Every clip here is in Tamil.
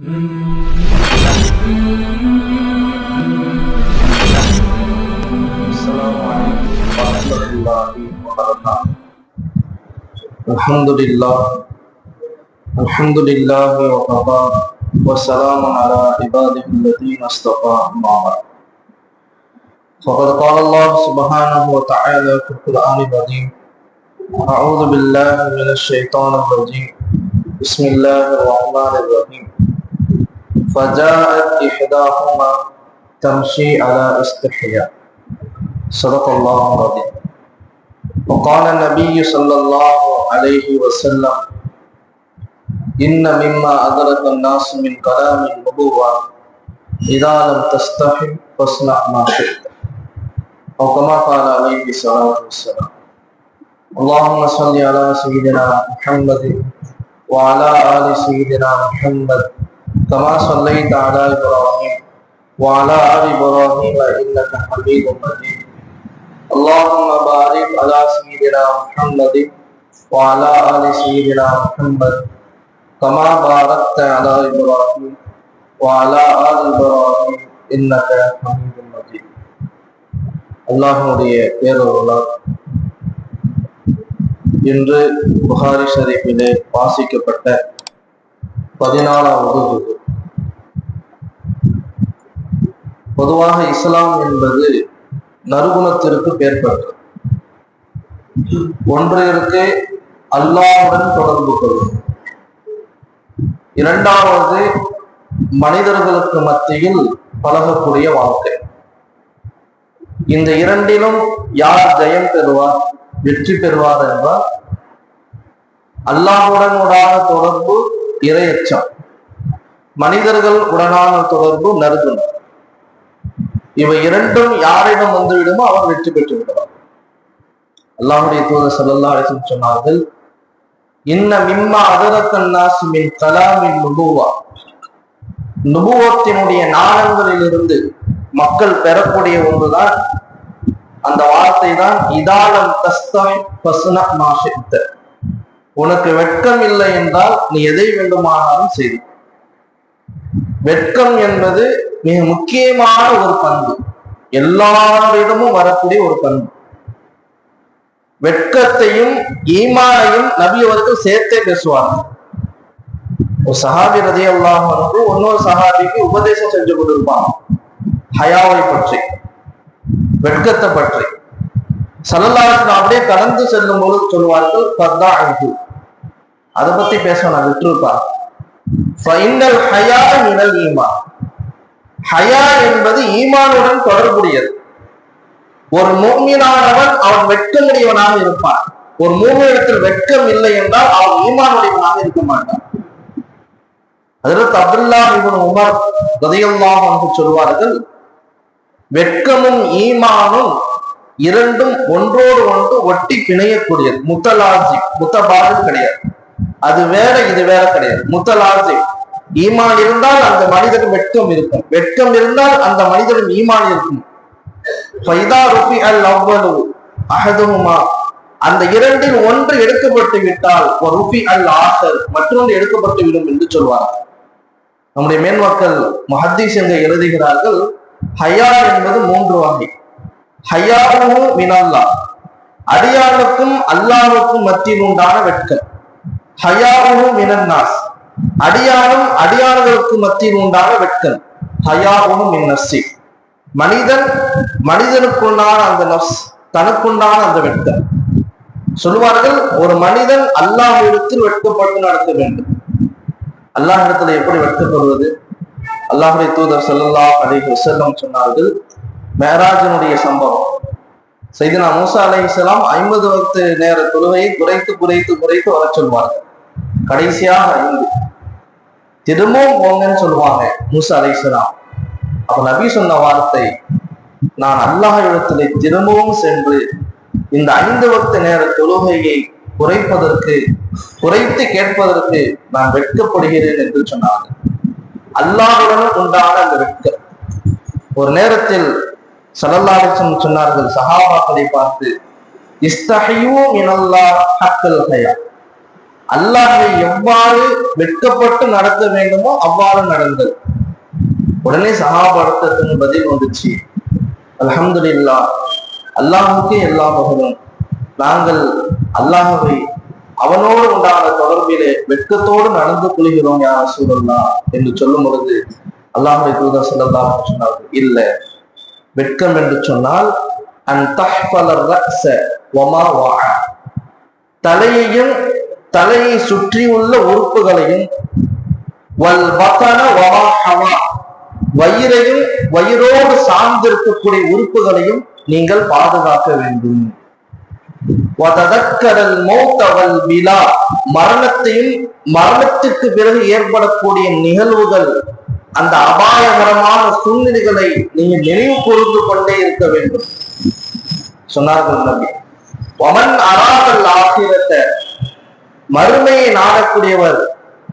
السلام عليكم ورحمة الله وبركاته الحمد لله الحمد لله وكفى. وسلام على عباده الذين اصطفى بعد. فقد قال الله سبحانه وتعالى في القرآن العظيم أعوذ بالله من الشيطان الرجيم. بسم الله الرحمن الرحيم. فجاءت إحداهما تمشي على استحياء. صدق الله العظيم. وقال النبي صلى الله عليه وسلم إن مما أدرك الناس من كلام النبوة إذا لم تستحي فاصنع ما شئت. أو كما قال عليه الصلاة والسلام. اللهم صل على سيدنا محمد وعلى آل سيدنا محمد كما صليت على إبراهيم وعلى آل إبراهيم إنك حميد مجيد اللهم بارك على سيدنا محمد وعلى آل سيدنا محمد كما باركت على إبراهيم وعلى آل إبراهيم إنك حميد مجيد அல்லாஹனுடைய பேரொருளால் இன்று புகாரி ஷரீஃபிலே வாசிக்கப்பட்ட பதினாலாவது பொதுவாக இஸ்லாம் என்பது நறுகுணத்திற்கு பெயர் பெற்றது ஒன்றிற்கு அல்லாவுடன் தொடர்பு கொள்வது இரண்டாவது மனிதர்களுக்கு மத்தியில் பழகக்கூடிய வாழ்க்கை. இந்த இரண்டிலும் யார் ஜெயம் பெறுவார் வெற்றி பெறுவார் என்றால் அல்லாஹுடன் உடான தொடர்பு இரையச்சம். மனிதர்கள் உடனான தொடர்பு நறுகுணம். இவை இரண்டும் யாரிடம் வந்துவிடுமோ அவர் வெற்றி பெற்று விடுவார் அல்லாஹுடைய தூதர் சல்லா அலிசன் சொன்னார்கள் இன்ன மிம்மா அதரத்தன் நாசிமின் கலாமின் நுபுவா. நுபுவத்தினுடைய நாணங்களிலிருந்து மக்கள் பெறக்கூடிய ஒன்றுதான் அந்த வார்த்தை தான் இதாலம் தஸ்தாய் பசுன மாஷித்த உனக்கு வெட்கம் இல்லை என்றால் நீ எதை வேண்டுமானாலும் செய்து வெட்கம் என்பது மிக முக்கியமான ஒரு பண்பு. எல்லாரிடமும் வரக்கூடிய ஒரு பண்பு. வெட்கத்தையும் ஈமானையும் நபி அவர்கள் சேர்த்தே பேசுவார்கள் ஒரு சஹாபி ரதி அல்லாஹ் வந்து இன்னொரு சஹாபிக்கு உபதேசம் செஞ்சு கொண்டிருப்பான் ஹயாவை பற்றி வெட்கத்தை பற்றி. சல்லல்லாஹு அப்படியே கடந்து செல்லும் போது சொல்லுவார்கள் பர்தா அங்கு அதை பத்தி பேசணும் விட்டுருப்பா ஃபைனல் ஹயா மினல் ஈமான். ஹயா என்பது ஈமானுடன் தொடர்புடையது. ஒரு மூமியனானவன் அவன் வெட்கமுடையவனாக இருப்பான். ஒரு மூமியிடத்தில் வெட்கம் இல்லை என்றால் அவன் ஈமானுடையவனாக இருக்க மாட்டான். அதற்கு அப்துல்லா இவன் உமர் கதையெல்லாம் என்று சொல்வார்கள் வெட்கமும் ஈமானும் இரண்டும் ஒன்றோடு ஒன்று ஒட்டி பிணையக்கூடியது. முத்தலாஜி முத்தபாது கிடையாது. அது வேற இது வேற கிடையாது. முத்தலாஜி ஈமான் இருந்தால் அந்த மனிதன் வெட்கம் இருக்கும். வெட்கம் இருந்தால் அந்த மனிதன் ஈமான் இருக்கும். அகதுமா அந்த இரண்டில் ஒன்று எடுக்கப்பட்டு விட்டால் ஒரு ருபி அல் ஆசர் மற்றொன்று எடுக்கப்பட்டு விடும் என்று சொல்வார்கள். நம்முடைய மேன்மக்கள் மஹத்தீஸ் என்று எழுதுகிறார்கள் ஹயா என்பது மூன்று வகை. ஹயாவும் மினல்லா. அடியானுக்கும் அல்லாவுக்கும் மத்தியில் உண்டான வெட்கம். ஹயாவும் மினன்னாஸ். அடியானும் அடியானுகளுக்கு மத்தியில் உண்டான வெட்கம். ஹயாவும் மின்னஸ்ஸி மனிதன் மனிதனுக்குண்டான அந்த நப்ஸ் தனக்குண்டான அந்த வெட்கம். சொல்லுவார்கள் ஒரு மனிதன் அல்லாஹ் இடத்தில் வெட்கப்பட்டு நடக்க வேண்டும். அல்லாஹ் இடத்துல எப்படி வெட்கப்படுவது? அல்லாஹுடைய தூதர் செல்லல்லா அலைஹி செல்லம் சொன்னார்கள் மேராஜனுடைய சம்பவம். செய்தினா மூசா அலை இஸ்லாம் ஐம்பது வக்து நேர தொழுகையை குறைத்து குறைத்து குறைத்து வர சொல்வார்கள். கடைசியாக ஐந்து. திரும்பவும் போங்கன்னு சொல்லுவாங்க. மூசா அலை அப்ப நபி சொன்ன வார்த்தை நான் அல்லாஹ் இடத்திலே திரும்பவும் சென்று இந்த ஐந்து வக்து நேர தொழுகையை குறைப்பதற்கு குறைத்து கேட்பதற்கு நான் வெட்கப்படுகிறேன் என்று சொன்னார் அல்லாஹுடன் உண்டான அந்த வெட்கம். ஒரு நேரத்தில் சலல்லாலிசம் சொன்னார்கள் சஹாபாக்களை பார்த்து இஸ்தஹையும் இனல்லா ஹக்கல் ஹயா. அல்லாஹை எவ்வாறு வெட்கப்பட்டு நடத்த வேண்டுமோ அவ்வாறு நடந்தது. உடனே சகாபாடத்திற்கு பதில் வந்துச்சு. அலமது இல்லா அல்லாஹுக்கு எல்லா மகனும் நாங்கள் அல்லாஹவை அவனோடு உண்டான தொடர்பிலே வெட்கத்தோடு நடந்து கொள்கிறோம் யார் சூழல்லா என்று சொல்லும் பொழுது அல்லாஹுடைய தூதர் சொல்லலாம் சொன்னார்கள் இல்ல. வெட்கம் என்று சொன்னால் அன் தஹ்பலர் வா தலையையும் தலையை சுற்றியுள்ள உறுப்புகளையும் ஹவா வயிறையும் வயிறோடு சார்ந்திருக்கக்கூடிய உறுப்புகளையும் நீங்கள் பாதுகாக்க வேண்டும். மௌத்தவல் விழா மரணத்தையும் மரணத்துக்கு பிறகு ஏற்படக்கூடிய நிகழ்வுகள் அந்த அபாயகரமான சூழ்நிலைகளை நீங்க நினைவு கூர்ந்து கொண்டே இருக்க வேண்டும். சொன்னார்கள் நபி. ஒமன் அராதல் ஆசிரத்தை மறுமையை நாடக்கூடியவர்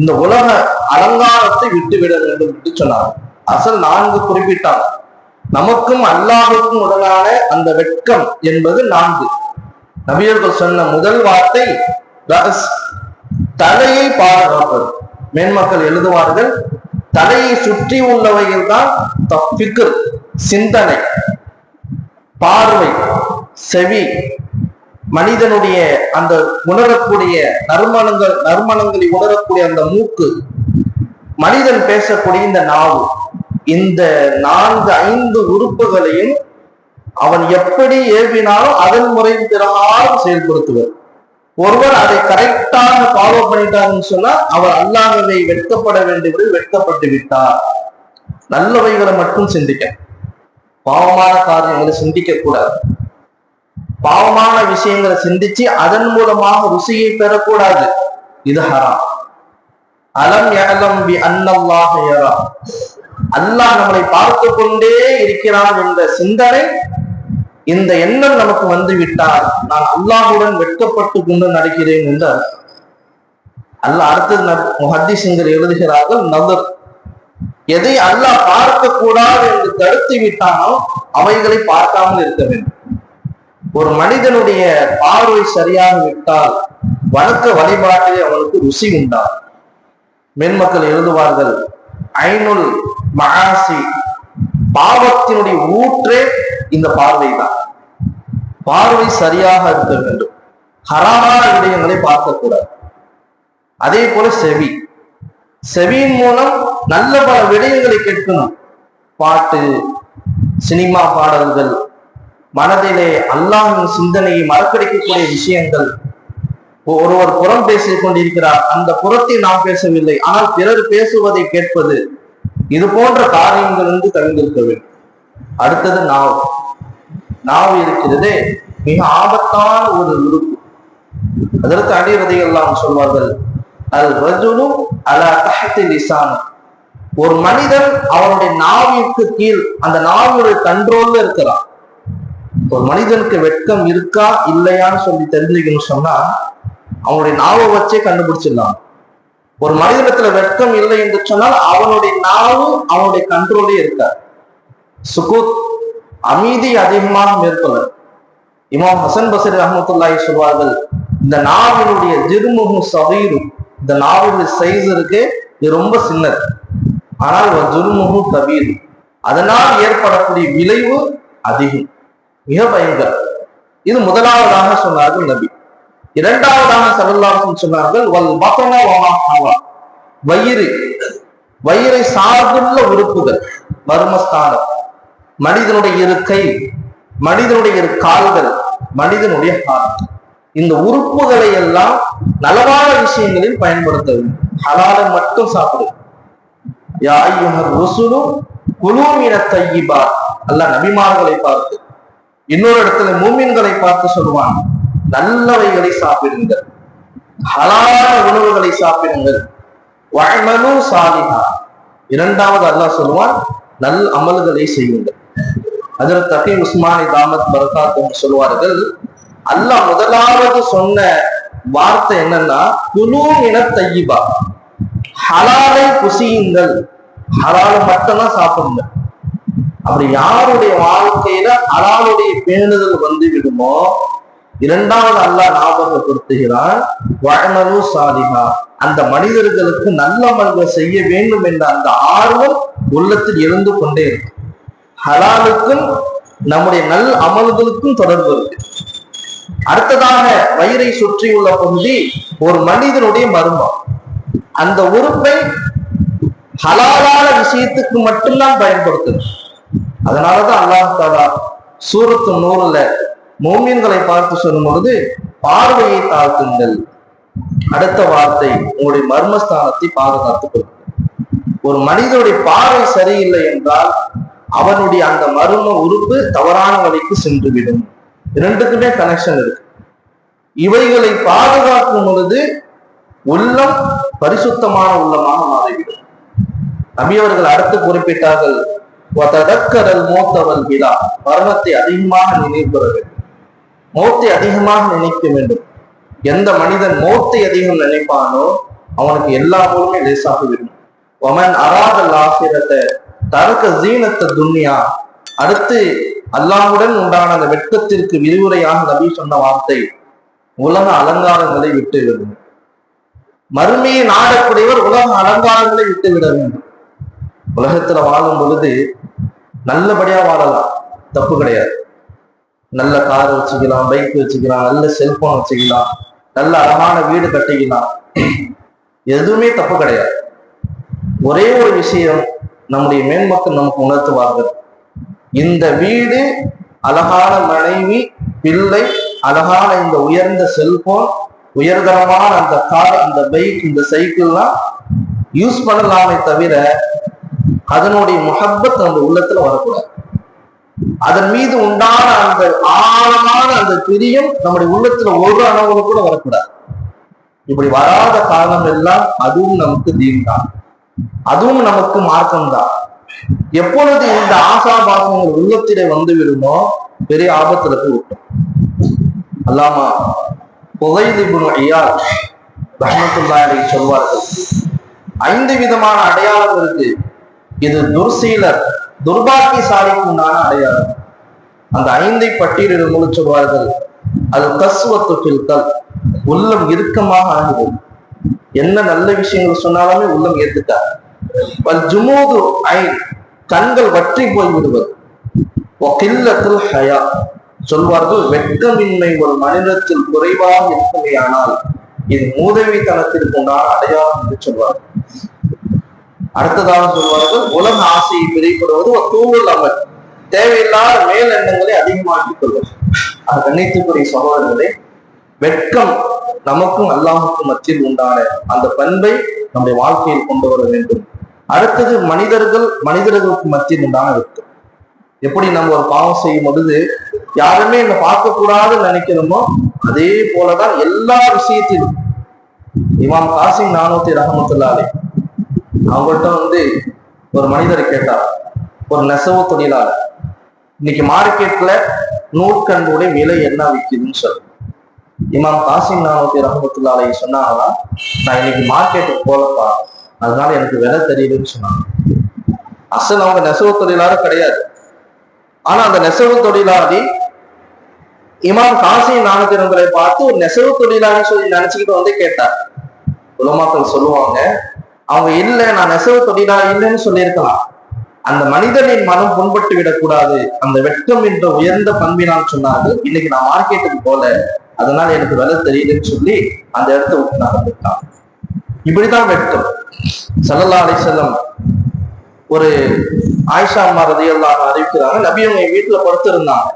இந்த உலக அலங்காரத்தை விட்டுவிட வேண்டும் என்று சொன்னார். அசல் நான்கு குறிப்பிட்டார். நமக்கும் அல்லாஹுக்கும் உடனான அந்த வெட்கம் என்பது நான்கு. நபியர்கள் சொன்ன முதல் வார்த்தை தலையை பாதுகாப்பது. மேன்மக்கள் எழுதுவார்கள் தலையை சுற்றி உள்ளவைகள் தான் தப்பிக்கு சிந்தனை பார்வை செவி. மனிதனுடைய அந்த உணரக்கூடிய நறுமணங்கள் நறுமணங்களை உணரக்கூடிய அந்த மூக்கு மனிதன் பேசக்கூடிய இந்த நாவு இந்த நான்கு ஐந்து உறுப்புகளையும் அவன் எப்படி ஏவினாலும் அதன் முறை பிரகாரம் செயல்படுத்துவர் ஒருவர் அதை கரெக்டாக ஃபாலோ பண்ணிட்டாருன்னு சொன்னா அவர் அல்லாஹவை வெட்கப்பட வேண்டியவரை வெட்கப்பட்டு விட்டார். நல்லவைகளை மட்டும் சிந்திக்க பாவமான காரியங்களை சிந்திக்க கூடாது பாவமான விஷயங்களை சிந்திச்சு அதன் மூலமாக ருசியை பெறக்கூடாது. இது ஹராம். அலம் ஏலம் பி அன்னல்லாக ஏறாம் அல்லாஹ் நம்மளை பார்த்து கொண்டே இருக்கிறான் என்ற சிந்தனை இந்த எண்ணம் நமக்கு வந்து விட்டால் நான் அல்லாஹுடன் வெட்கப்பட்டு கொண்டு நடக்கிறேன் என்று அர்த்தம். அல்லாஹ் அடுத்தது முஹத்திசிங்கர் எழுதுகிறார்கள் நதர். எதை அல்லாஹ் பார்க்க கூடாது என்று தடுத்து விட்டானோ அவைகளை பார்க்காமல் இருக்க வேண்டும். ஒரு மனிதனுடைய பார்வை சரியாக விட்டால் வணக்க வழிபாட்டிலே அவனுக்கு ருசி உண்டாம் மென்மக்கள் எழுதுவார்கள் ஐநுல் மகாசி பாவத்தினுடைய ஊற்றே இந்த பார்வை தான் பார்வை சரியாக இருக்க வேண்டும். ஹராமான விடயங்களை பார்க்கக்கூடாது. அதே போல செவி. செவியின் மூலம் நல்ல பல விடயங்களை கேட்கணும் பாட்டு சினிமா பாடல்கள் மனதிலே அல்லாஹின் சிந்தனையை மறக்கடிக்கக்கூடிய விஷயங்கள். ஒருவர் புறம் பேசிக் கொண்டிருக்கிறார். அந்த புறத்தை நாம் பேசவில்லை. ஆனால் பிறர் பேசுவதை கேட்பது இது போன்ற காரியங்கள் வந்து தவிர்த்திருக்க வேண்டும். அடுத்தது நாவ். நாவ் இருக்கிறதே மிக ஆபத்தான ஒரு உறுப்பு. அதற்கு அடிவதையெல்லாம் சொல்வார்கள் அல் ரஜுலும் அல தஹத்தி லிசான் ஒரு மனிதன் அவனுடைய நாவிற்கு கீழ் அந்த நாவினுடைய கண்ட்ரோல்ல இருக்கிறான். ஒரு மனிதனுக்கு வெட்கம் இருக்கா இல்லையான்னு சொல்லி தெரிஞ்சுக்கணும்னு சொன்னா அவனுடைய நாவை வச்சே கண்டுபிடிச்சிடலாம். ஒரு மனிதனத்துல வெட்கம் இல்லை என்று சொன்னால் அவனுடைய நாவும் அவனுடைய கண்ட்ரோலே இருக்கார் சுகுத் அமைதி அதிகமாக மேற்கொள்ள. இமாம் ஹசன் பசர் ரஹமத்துல்லாஹி சொல்வார்கள் இந்த நாவினுடைய ஜிருமுகம் சவீரும் இந்த நாவினுடைய சைஸ் இருக்கு இது ரொம்ப சின்னது. ஆனால் ஜுருமுகு கபீர். அதனால் ஏற்படக்கூடிய விளைவு அதிகம். மிக பயங்கர இது முதலாவதாக சொன்னார்கள் நபி. இரண்டாவதாக சரல்லாசன் சொன்னார்கள் வல் பத்தன வயிறு வயிறை சார்ந்துள்ள உறுப்புகள் மர்மஸ்தானம். மனிதனுடைய இரு கை மனிதனுடைய இரு கால்கள் மனிதனுடைய ஹார்ட் இந்த உறுப்புகளை எல்லாம் நலவான விஷயங்களில் பயன்படுத்த வேண்டும் ஹலாலை மட்டும் சாப்பிடு யாயுஹர் ருசுலு குலூமின தையிபா அல்ல நபிமார்களை பார்த்து இன்னொரு இடத்துல மூமின்களை பார்த்து சொல்லுவான் நல்லவைகளை சாப்பிடுங்கள் ஹலான உணவுகளை சாப்பிடுங்கள் வழமனு சாலிஹா. இரண்டாவது அல்லாஹ் சொல்லுவான் நல் அமல்களை செய்யுங்கள். அதில் தகை உஸ்மானி தாமத் பரகாத் என்று சொல்வார்கள் அல்லாஹ் முதலாவது சொன்ன வார்த்தை என்னன்னா குழு இன தையிபா ஹலாலை புசியுங்கள் ஹலாலை மட்டும்தான் சாப்பிடுங்க அப்படி யாருடைய வாழ்க்கையில ஹலாலுடைய பேணுதல் வந்து விடுமோ? இரண்டாவது அல்லாஹ் ஞாபகப்படுத்துகிறான் வழமனு சாதிகா அந்த மனிதர்களுக்கு நல்ல மனிதர் செய்ய வேண்டும் என்ற அந்த ஆர்வம் உள்ளத்தில் இருந்து கொண்டே இருக்கு ஹலாலுக்கும் நம்முடைய நல் அமல்களுக்கும் தொடர்பு இருக்கு. அடுத்ததாக வயிறை சுற்றியுள்ள பகுதி ஒரு மனிதனுடைய மர்மம். அந்த உறுப்பை ஹலாலான விஷயத்துக்கு மட்டும்தான் பயன்படுத்தணும் அதனாலதான் அல்லாஹ் தாலா சூரத்து நூறுல மோமியன்களை பார்த்து சொல்லும் பொழுது பார்வையை தாழ்த்துங்கள். அடுத்த வார்த்தை உங்களுடைய மர்மஸ்தானத்தை பாதுகாத்துக் கொள்ளுங்கள். ஒரு மனிதனுடைய பார்வை சரியில்லை என்றால் அவனுடைய அந்த மர்ம உறுப்பு தவறான வழிக்கு சென்றுவிடும். இரண்டுக்குமே கனெக்ஷன் இருக்கு. இவைகளை பாதுகாக்கும் பொழுது உள்ளம் பரிசுத்தமான உள்ளமாக மாறிவிடும். நபியவர்கள் அடுத்து குறிப்பிட்டார்கள் மூத்தவன் மோத்தவல் விழா மரணத்தை அதிகமாக நினைவுற வேண்டும். மௌத்தை அதிகமாக நினைக்க வேண்டும். எந்த மனிதன் மௌத்தை அதிகம் நினைப்பானோ அவனுக்கு எல்லா பொருளுமே லேசாகிவிடும் ஒமன் அராதல் ஆசிரத்தை தரக்க ஜீனத்தை துன்யா. அடுத்து அல்லாஹுடன் உண்டான அந்த வெட்கத்திற்கு விரிவுரையாக நபி சொன்ன வார்த்தை உலக அலங்காரங்களை விட்டு விடும். மறுமையை நாடக்கூடியவர் உலக அலங்காரங்களை விட்டு விட வேண்டும். உலகத்துல வாழும் பொழுது நல்லபடியா வாழலாம். தப்பு கிடையாது. நல்ல கார் வச்சுக்கலாம் பைக் வச்சுக்கலாம் நல்ல செல்போன் வச்சுக்கலாம் நல்ல அழகான வீடு கட்டிக்கலாம். எதுவுமே தப்பு கிடையாது. ஒரே ஒரு விஷயம் நம்முடைய மேன்மக்கள் நமக்கு உணர்த்துவார்கள். இந்த வீடு அழகான மனைவி பிள்ளை அழகான இந்த உயர்ந்த செல்போன் உயர்தரமான அந்த கார் அந்த பைக் இந்த சைக்கிள்லாம் யூஸ் பண்ணலாமே தவிர அதனுடைய முகப்பத் அந்த உள்ளத்துல வரக்கூடாது. அதன் மீது உண்டான அந்த ஆழமான அந்த பிரியம் நம்முடைய உள்ளத்துல ஒரு அளவுல கூட வரக்கூடாது. இப்படி வராத காரணம் எல்லாம் அதுவும் நமக்கு தீன் தான் அதுவும் நமக்கு மார்க்கம் தான் எப்பொழுது இந்த ஆசா பாசங்கள் உள்ளத்திலே வந்து விடுமோ பெரிய ஆபத்துல போய் விட்டோம். அல்லாமா புகைதிபுன் ஐயா ரஹமத்துல்லாஹி சொல்வார்கள் ஐந்து விதமான அடையாளம் இருக்கு. இது துர்சீலர் துர்பாக்கியசாலிக்கு உண்டான அடையாளம். அந்த ஐந்தை பட்டியலில் போது சொல்வார்கள் அது கஸ்வத்து பில்கல் உள்ளம் இறுக்கமாக ஆகிறது என்ன நல்ல விஷயங்கள் சொன்னாலுமே உள்ளம் ஏத்துக்காது பல் ஜுமூது ஐ கண்கள் வற்றி போய் விடுவது கில்லத்தில் ஹயா சொல்வார்கள் வெட்கமின்மை ஒரு மனிதத்தில் குறைவாக இருக்குமேயானால் இது மூதவித்தனத்திற்கு உண்டான அடையாளம் என்று சொல்வார்கள். அடுத்ததாக சொல்வார்கள் உலக ஆசையை பிரிப்படுவது ஒரு தூவல் அமல் தேவையில்லாத மேல் எண்ணங்களை அதிகமாக்கிக் கொள்வது. அது கண்ணியத்துக்குரிய சகோதரர்களே வெட்கம் நமக்கும் அல்லாமுக்கும் மத்தியில் உண்டான அந்த பண்பை நம்முடைய வாழ்க்கையில் கொண்டு வர வேண்டும். அடுத்தது மனிதர்கள் மனிதர்களுக்கு மத்தியில் உண்டான வெட்கம். எப்படி நம்ம ஒரு பாவம் செய்யும் பொழுது யாருமே என்ன பார்க்க கூடாதுன்னு நினைக்கிறோமோ அதே போலதான் எல்லா விஷயத்திலும். இமாம் காசிம் நானூத்தி ரஹமத்துல்லாலே அவங்கள்ட்ட வந்து ஒரு மனிதர் கேட்டார் ஒரு நெசவு தொழிலாளர் இன்னைக்கு மார்க்கெட்ல நூற்கண்டுடைய விலை என்ன விற்குதுன்னு சொல்லு. இமாம் காசிம் நானூத்தி ரஹமத்துல்லாலை சொன்னாங்கன்னா நான் இன்னைக்கு மார்க்கெட்டுக்கு போலப்பா அதனால எனக்கு விலை தெரியலன்னு சொன்னாங்க. அசல் அவங்க நெசவு தொழிலாளர் கிடையாது. ஆனா அந்த நெசவு தொழிலாளி இமாம் காசி நானூத்தி பார்த்து ஒரு நெசவு தொழிலாளி சொல்லி நினைச்சுக்கிட்டு வந்து கேட்டார். உலமாக்கள் சொல்லுவாங்க அவங்க இல்ல நான் நெசவு தொழிலா இல்லைன்னு சொல்லியிருக்கலாம். அந்த மனிதனின் மனம் புண்பட்டு விடக்கூடாது. அந்த வெட்கம் என்ற உயர்ந்த பண்பினால் சொன்னார்கள். இன்னைக்கு நான் மார்க்கெட்டுக்கு போல அதனால எனக்கு விலை தெரியலன்னு சொல்லி அந்த இடத்த விட்டு நடந்துட்டான் இப்படிதான் வெட்கம். சல்லல்லா அலிசல்லம் ஒரு ஆயிஷா அம்மா ரதியெல்லாம் அறிவிக்கிறாங்க. நபி அவங்க வீட்டுல படுத்திருந்தாங்க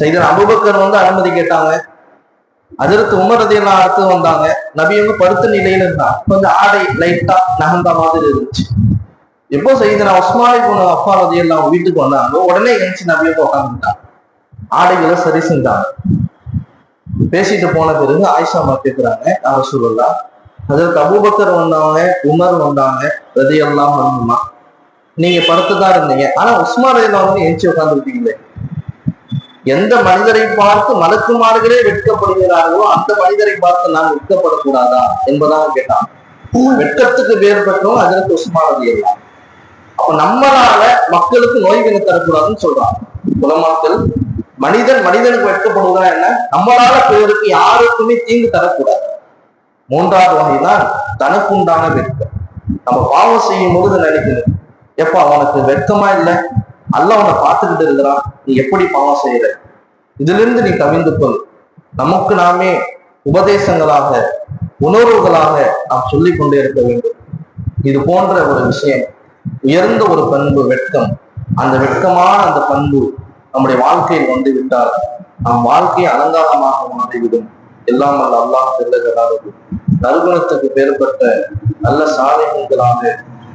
செய்தன் அபுபக்கர் வந்து அனுமதி கேட்டாங்க. அதிர்த்து உமர் எல்லாம் அடுத்து வந்தாங்க. நபி அவங்க படுத்த நிலையில இருந்தாங்க. கொஞ்சம் ஆடை லைட்டா நகர்ந்த மாதிரி இருந்துச்சு. எப்போ செய்தனா உஸ்மானி போன அப்பா ரதியெல்லாம் வீட்டுக்கு வந்தாங்க உடனே எழுந்துச்சு நபி உட்காந்துட்டாங்க ஆடைகளை சரி செஞ்சாங்க. பேசிட்டு போன பிறகு ஆயிஷா அம்மா கேட்கிறாங்க யார சொல்லலாம் அதற்கு அபூபக்கர் வந்தாங்க உமர் வந்தாங்க ரதியெல்லாம் வரணுமா நீங்க படுத்துதான் இருந்தீங்க. ஆனா உஸ்மான் ரதியெல்லாம் எஞ்சி உட்காந்துருக்கீங்களே எந்த மனிதரை பார்த்து மலக்குமார்களே வெட்கப்படுகிறார்களோ அந்த மனிதரை பார்த்து நாம் வெட்கப்படக்கூடாதா என்பதாக கேட்டான். வெட்கத்துக்கு பேர் பெற்றோம் அதற்கு உஸ்மான் எல்லாம் அப்ப நம்மளால மக்களுக்கு நோய்களை தரக்கூடாதுன்னு சொல்றாங்க குலமாக்கள் மனிதன் மனிதனுக்கு வெட்கப்படுவதா என்ன? நம்மளால பிறருக்கு யாருக்குமே தீங்கு தரக்கூடாது. மூன்றாவது வகைதான் தனக்குண்டான வெட்கம். நம்ம பாவம் செய்யும் பொழுது நினைக்கணும். எப்ப? அவனுக்கு வெட்கமா இல்லை? அல்ல உன்னை பார்த்துக்கிட்டு இருக்கிறான். நீ எப்படி பாவம் செய்யற? இதுல இருந்து நீ தவிந்து கொள். நமக்கு நாமே உபதேசங்களாக உணர்வுகளாக நாம் சொல்லிக் கொண்டே இருக்க வேண்டும். இது போன்ற ஒரு விஷயம் உயர்ந்த ஒரு பண்பு வெட்கம். அந்த வெட்கமான அந்த பண்பு நம்முடைய வாழ்க்கையில் வந்து விட்டால் நம் வாழ்க்கை அலங்காரமாக மாறிவிடும். எல்லாம் அல்ல அல்லாஹ் செல்லுகிறார்கள் நறுகுணத்துக்கு பேர்பட்ட நல்ல சாதகங்களாக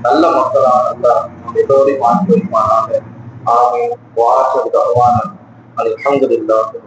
நல்ல மக்களாக அல்லாஹ் எல்லோரையும் மாற்றி வைப்பானாக آمين وآخر دعوانا الحمد لله